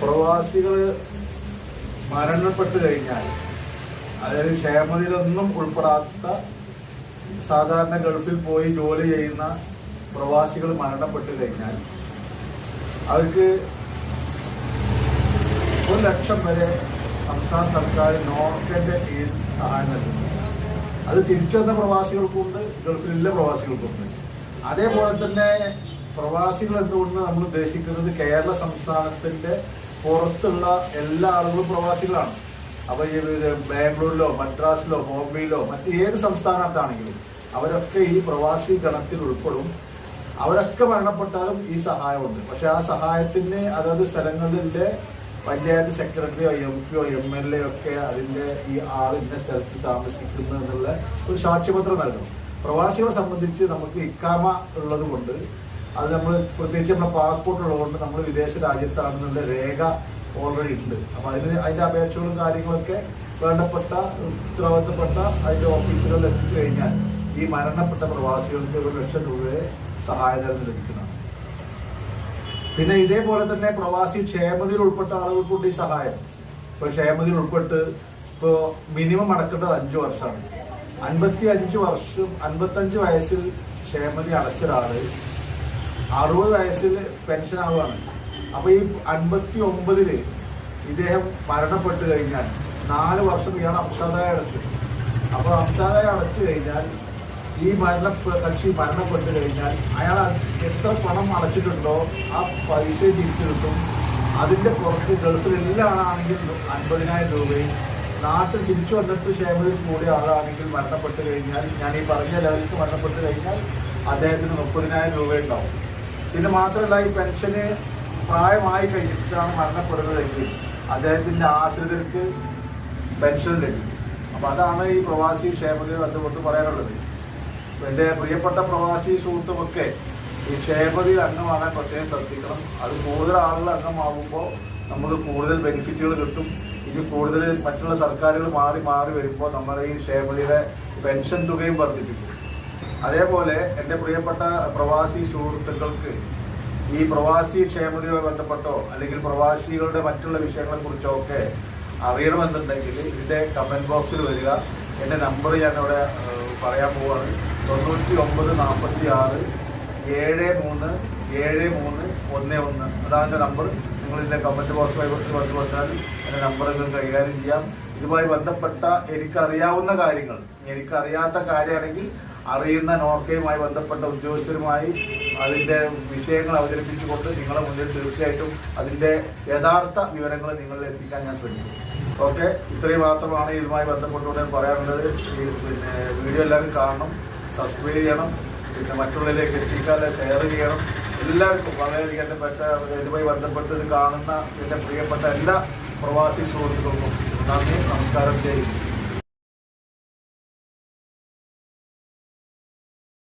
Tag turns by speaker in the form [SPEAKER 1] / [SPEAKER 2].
[SPEAKER 1] പ്രവാസികൾ മരണപ്പെട്ടു കഴിഞ്ഞാൽ അതായത് ക്ഷേമതയിലൊന്നും ഉൾപ്പെടാത്ത സാധാരണ ഗൾഫിൽ പോയി ജോലി ചെയ്യുന്ന പ്രവാസികൾ മരണപ്പെട്ടു കഴിഞ്ഞാൽ അവർക്ക് ഒരു ലക്ഷം വരെ സംസ്ഥാന സർക്കാർ നോർക്കന്റെ കീഴിൽ സഹായം നൽകുന്നു. അത് തിരിച്ചു വന്ന പ്രവാസികൾക്കുണ്ട് ഗൾഫിലുള്ള പ്രവാസികൾക്കുണ്ട്. അതേപോലെ തന്നെ പ്രവാസികൾ എന്തുകൊണ്ട് നമ്മൾ ഉദ്ദേശിക്കുന്നത്? കേരള സംസ്ഥാനത്തിന്റെ പുറത്തുള്ള എല്ലാ ആളുകളും പ്രവാസികളാണ്. അപ്പൊ ഈ ബാംഗ്ലൂരിലോ മദ്രാസിലോ ബോംബെയിലോ മറ്റ് ഏത് സംസ്ഥാനത്താണെങ്കിലും അവരൊക്കെ ഈ പ്രവാസി ഗണത്തിൽ ഉൾപ്പെടും. അവരൊക്കെ മരണപ്പെട്ടാലും ഈ സഹായമുണ്ട്. പക്ഷെ ആ സഹായത്തിന് അതായത് സ്ഥലങ്ങളിലെ പഞ്ചായത്ത് സെക്രട്ടറിയോ എം പിയോ എം എൽ എ ഒക്കെ അതിന്റെ ഈ ആൾ ഇന്ന സ്ഥലത്ത് താമസിക്കുന്നു എന്നുള്ള ഒരു സാക്ഷ്യപത്രം നൽകണം പ്രവാസികളെ സംബന്ധിച്ച് നമുക്ക് ഇക്കാമ ഉള്ളത് കൊണ്ട് അത് നമ്മൾ പ്രത്യേകിച്ച് നമ്മുടെ പാസ്പോർട്ട് ഉള്ളതുകൊണ്ട് നമ്മൾ വിദേശ രാജ്യത്താണെന്നുള്ള രേഖ ഓൾറെഡി ഉണ്ട്. അപ്പൊ അതിന് അതിന്റെ അപേക്ഷകളും കാര്യങ്ങളൊക്കെ വേണ്ടപ്പെട്ട ഉത്തരവാദിത്തപ്പെട്ട അതിന്റെ ഓഫീസുകളിൽ എത്തിച്ചു കഴിഞ്ഞാൽ ഈ മരണപ്പെട്ട പ്രവാസികൾക്ക് ഒരു ലക്ഷം രൂപയെ സഹായധനം ലഭിക്കുന്നതാണ് പിന്നെ ഇതേപോലെ തന്നെ പ്രവാസി ക്ഷേമതിയിൽ ഉൾപ്പെട്ട ആളുകൾക്കുണ്ട് ഈ സഹായം. ഇപ്പൊ ക്ഷേമതിയിൽ ഉൾപ്പെട്ട് ഇപ്പോ മിനിമം അടക്കേണ്ടത് അഞ്ചു വർഷമാണ്. അൻപത്തി അഞ്ച് വർഷം അൻപത്തഞ്ച് വയസ്സിൽ ക്ഷേമതി അടച്ച ഒരാൾ അറുപത് വയസ്സിൽ പെൻഷൻ ആവുകയാണ്. അപ്പൊ ഈ അൻപത്തി ഒമ്പതിൽ ഇദ്ദേഹം മരണപ്പെട്ടു കഴിഞ്ഞാൽ നാല് വർഷം ഇയാൾ അംശാദായ അടച്ചു. അപ്പൊ അംശാദായ അടച്ചു കഴിഞ്ഞാൽ ഈ മരണ കക്ഷി മരണപ്പെട്ടു കഴിഞ്ഞാൽ അയാൾ എത്ര പണം അടച്ചിട്ടുണ്ടോ ആ പൈസ തിരിച്ചു കിട്ടും. അതിന്റെ പുറത്ത് ഗൾഫിൽ എല്ലാ ആളാണെങ്കിൽ അൻപതിനായിരം രൂപയും നാട്ടിൽ തിരിച്ചു വന്നിട്ട് ക്ഷേമത്തിൽ കൂടിയ ആളാണെങ്കിൽ മരണപ്പെട്ടു കഴിഞ്ഞാൽ ഞാൻ ഈ പറഞ്ഞ ലെവലിൽ മരണപ്പെട്ടു കഴിഞ്ഞാൽ അദ്ദേഹത്തിന് മുപ്പതിനായിരം രൂപ ഉണ്ടാവും പിന്നെ മാത്രമല്ല ഈ പെൻഷന് പ്രായമായി കഴിഞ്ഞിട്ടാണ് മരണപ്പെടുന്നതെങ്കിൽ അദ്ദേഹത്തിന്റെ ആശ്രിതർക്ക് പെൻഷൻ ലഭിക്കും. അപ്പൊ അതാണ് ഈ പ്രവാസി ക്ഷേമത്തിൽ ബന്ധപ്പെട്ട് പറയാനുള്ളത്. എന്റെ പ്രിയപ്പെട്ട പ്രവാസി സുഹൃത്തുമൊക്കെ ഈ ക്ഷേമതിൽ അംഗമാകാൻ പ്രത്യേകം ശ്രദ്ധിക്കണം. അത് കൂടുതൽ ആളുകൾ അംഗമാകുമ്പോൾ നമുക്ക് കൂടുതൽ ബെനിഫിറ്റുകൾ കിട്ടും. ഇനി കൂടുതൽ മറ്റുള്ള സർക്കാരുകൾ മാറി മാറി വരുമ്പോൾ നമ്മുടെ ഈ ക്ഷേമതിയുടെ പെൻഷൻ തുകയും വർദ്ധിപ്പിക്കും. അതേപോലെ എന്റെ പ്രിയപ്പെട്ട പ്രവാസി സുഹൃത്തുക്കൾക്ക് ഈ പ്രവാസി ക്ഷേമതയുമായി ബന്ധപ്പെട്ടോ അല്ലെങ്കിൽ പ്രവാസികളുടെ മറ്റുള്ള വിഷയങ്ങളെ കുറിച്ചോ ഒക്കെ അറിയണമെന്നുണ്ടെങ്കിൽ ഇതിന്റെ കമന്റ് ബോക്സിൽ വരിക. എന്റെ നമ്പർ ഞാൻ അവിടെ പറയാൻ പോവാണ്. തൊണ്ണൂറ്റി ഒമ്പത് നാൽപ്പത്തി ആറ് ഏഴ് മൂന്ന് ഏഴ് മൂന്ന് ഒന്ന് ഒന്ന്. അതാണ് എന്റെ നമ്പർ നിങ്ങൾ ഇതിന്റെ കമന്റ് ബോക്സുമായി ബന്ധപ്പെട്ട് വന്നാൽ എന്റെ നമ്പർ നിങ്ങൾക്ക് കൈകാര്യം ചെയ്യാം. ഇതുമായി ബന്ധപ്പെട്ട എനിക്കറിയാവുന്ന കാര്യങ്ങൾ. എനിക്കറിയാത്ത കാര്യമാണെങ്കിൽ അറിയുന്ന നോർക്കയുമായി ബന്ധപ്പെട്ട ഉദ്യോഗസ്ഥരുമായി അതിന്റെ വിഷയങ്ങൾ അവതരിപ്പിച്ചുകൊണ്ട് നിങ്ങളെ മുന്നിൽ തീർച്ചയായിട്ടും അതിന്റെ യഥാർത്ഥ വിവരങ്ങൾ നിങ്ങളിൽ എത്തിക്കാൻ ഞാൻ ശ്രമിക്കും. ഓക്കെ? ഇത്രയും മാത്രമാണ് ഇതുമായി ബന്ധപ്പെട്ടുകൊണ്ട് പറയാനുള്ളത്. ഈ പിന്നെ വീഡിയോ എല്ലാവരും കാണണം സബ്സ്ക്രൈബ് ചെയ്യണം പിന്നെ മറ്റുള്ളവരിലേക്ക് എത്തിക്കാതെ ഷെയർ ചെയ്യണം. എല്ലാവർക്കും വളരെയധികം എന്റെ പറ്റ ഇതുമായി ബന്ധപ്പെട്ട് കാണുന്ന എന്റെ പ്രിയപ്പെട്ട എല്ലാ പ്രവാസി സുഹൃത്തുക്കൾക്കും नामे नमस्कारं जय